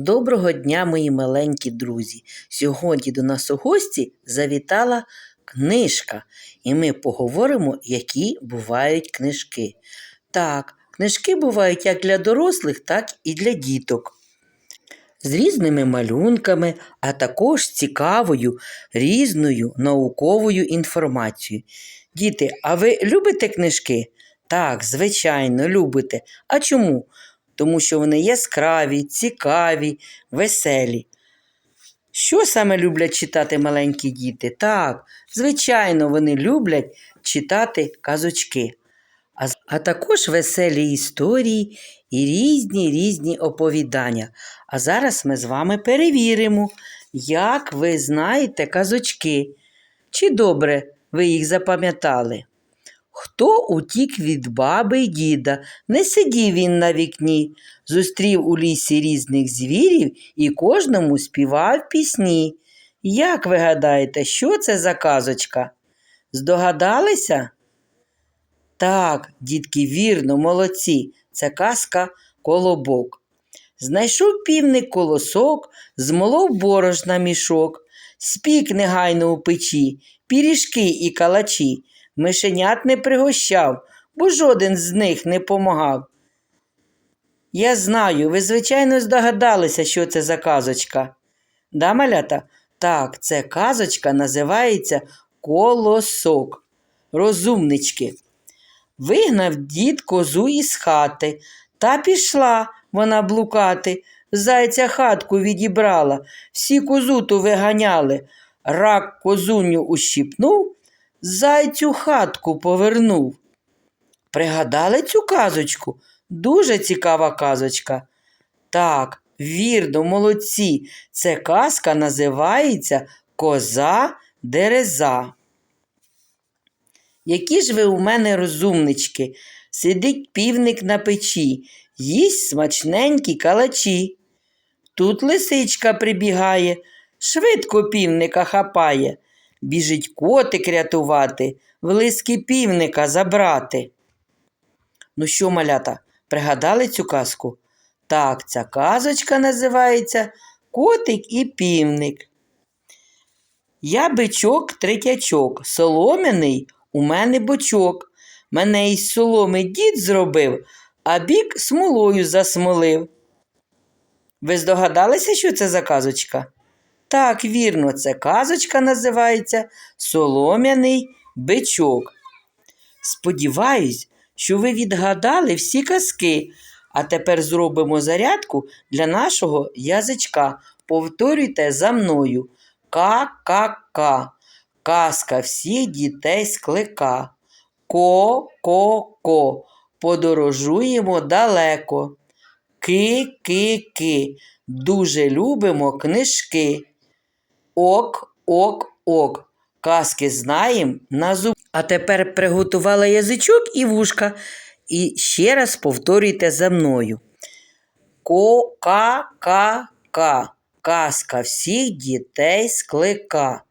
Доброго дня, мої маленькі друзі! Сьогодні до нас у гості завітала книжка, і ми поговоримо, які бувають книжки. Так, книжки бувають як для дорослих, так і для діток. З різними малюнками, а також цікавою різною науковою інформацією. Діти, а ви любите книжки? Так, звичайно, любите. А чому? Тому що вони яскраві, цікаві, веселі. Що саме люблять читати маленькі діти? Так, звичайно, вони люблять читати казочки, а, а також веселі історії і різні різні оповідання. А зараз ми з вами перевіримо, як ви знаєте казочки. Чи добре ви їх запам'ятали? Хто утік від баби й діда? Не сидів він на вікні, зустрів у лісі різних звірів і кожному співав пісні. Як ви гадаєте, що це за казочка? Здогадалися? Так, дітки, вірно, молодці. Це казка колобок. Знайшов півник колосок, змолов борошна мішок, спік негайно у печі, піріжки і калачі. Мишенят не пригощав, бо жоден з них не помагав. Я знаю, ви, звичайно, здогадалися, що це за казочка. Да, малята? Так, це казочка називається Колосок. Розумнички. Вигнав дід козу із хати, та пішла вона блукати. Зайця хатку відібрала, всі козу ту виганяли. Рак козуню ущипнув, зайцю хатку повернув. Пригадали цю казочку? Дуже цікава казочка. Так, вірно, молодці. Це казка називається Коза Дереза. Які ж ви у мене розумнички? Сидить півник на печі, їсть смачненькі калачі. Тут лисичка прибігає, швидко півника хапає. Біжить котик рятувати, влиски півника забрати. Ну що, малята, пригадали цю казку? Так, ця казочка називається Котик і півник. Я бичок третячок, солом'яний у мене бочок. Мене із соломи дід зробив, а бік смолою засмолив. Ви здогадалися, що це за казочка? Так, вірно, це казочка називається Солом'яний бичок. Сподіваюсь, що ви відгадали всі казки, а тепер зробимо зарядку для нашого язичка. Повторюйте за мною. Ка-ка-ка. Казка всіх дітей склика. Ко-ко-ко. Подорожуємо далеко. Ки-ки-ки. Дуже любимо книжки. Ок, ок, ок. Казки знаємо на зуб. А тепер приготувала язичок і вушка. І ще раз повторюйте за мною. Ко-ка-ка-ка. Казка всіх дітей склика.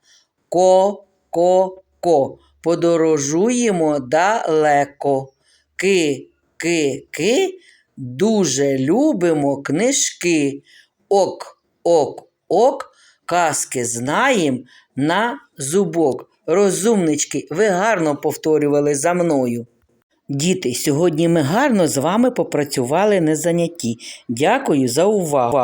Ко-ко-ко. Подорожуємо далеко. Ки-ки-ки. Дуже любимо книжки. Ок, ок, ок. Казки знаєм на зубок. Розумнички, ви гарно повторювали за мною. Діти, сьогодні ми гарно з вами попрацювали на занятті. Дякую за увагу.